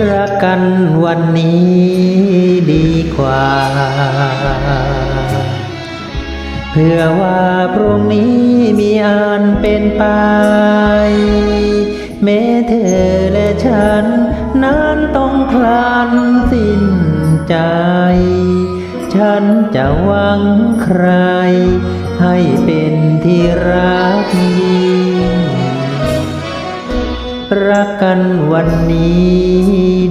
รักกันวันนี้ดีกว่า เพื่อว่าพรุ่งนี้มีอันเป็นไป แม้เธอและฉัน นั้นต้องคลานสิ้นใจ ฉันจะหวังใคร ให้เป็นที่รักยิ่ง รักกันวันนี้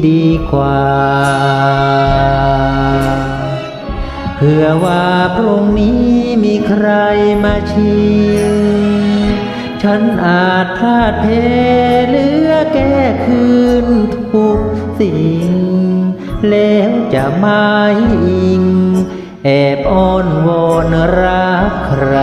ดีกว่า เพื่อว่าพรุ่งนี้มีใครมาชิงฉันอาจพลาดเพลเหลือแก้คืนทุกสิ่ง แล้วจะไม่อิง แอบอ้อนวอนรักใคร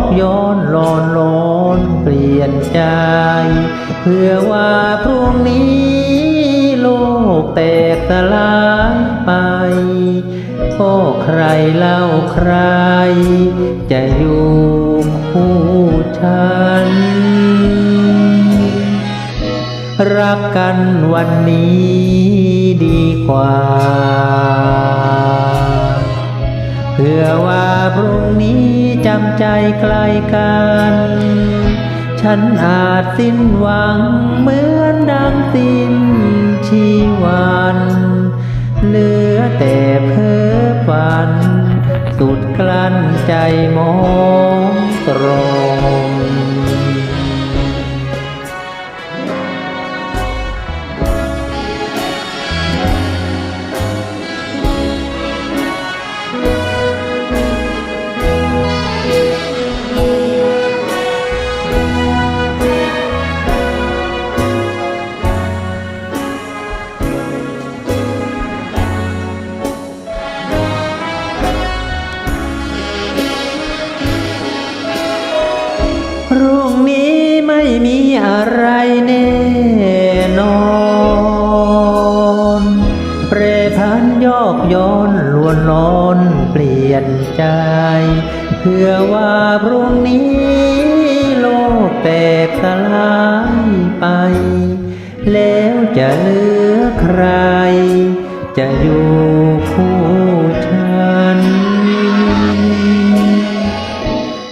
กย้อนหลอนลอนเปลี่ยนใจ เพื่อว่าพรุ่งนี้ โลกแตกสลายไปโอ้ใครเล่าใคร จะอยู่คู่ฉัน รักกันวันนี้ดีกว่า เพื่อว่าพรุ่งนี้จำใจใกล้กัน ฉันอาจสิ้นหวังเหมือนดังสิ้นชีวันเหลือแต่เพ้อฝัน สุดกลั้นใจมอง มีอะไรแน่นอนเปรพันยอกย้อนลวนลอนเปลี่ยนใจ เพื่อว่าพรุ่งนี้โลกแตกสลายไป แล้วจะเหลือใครจะอยู่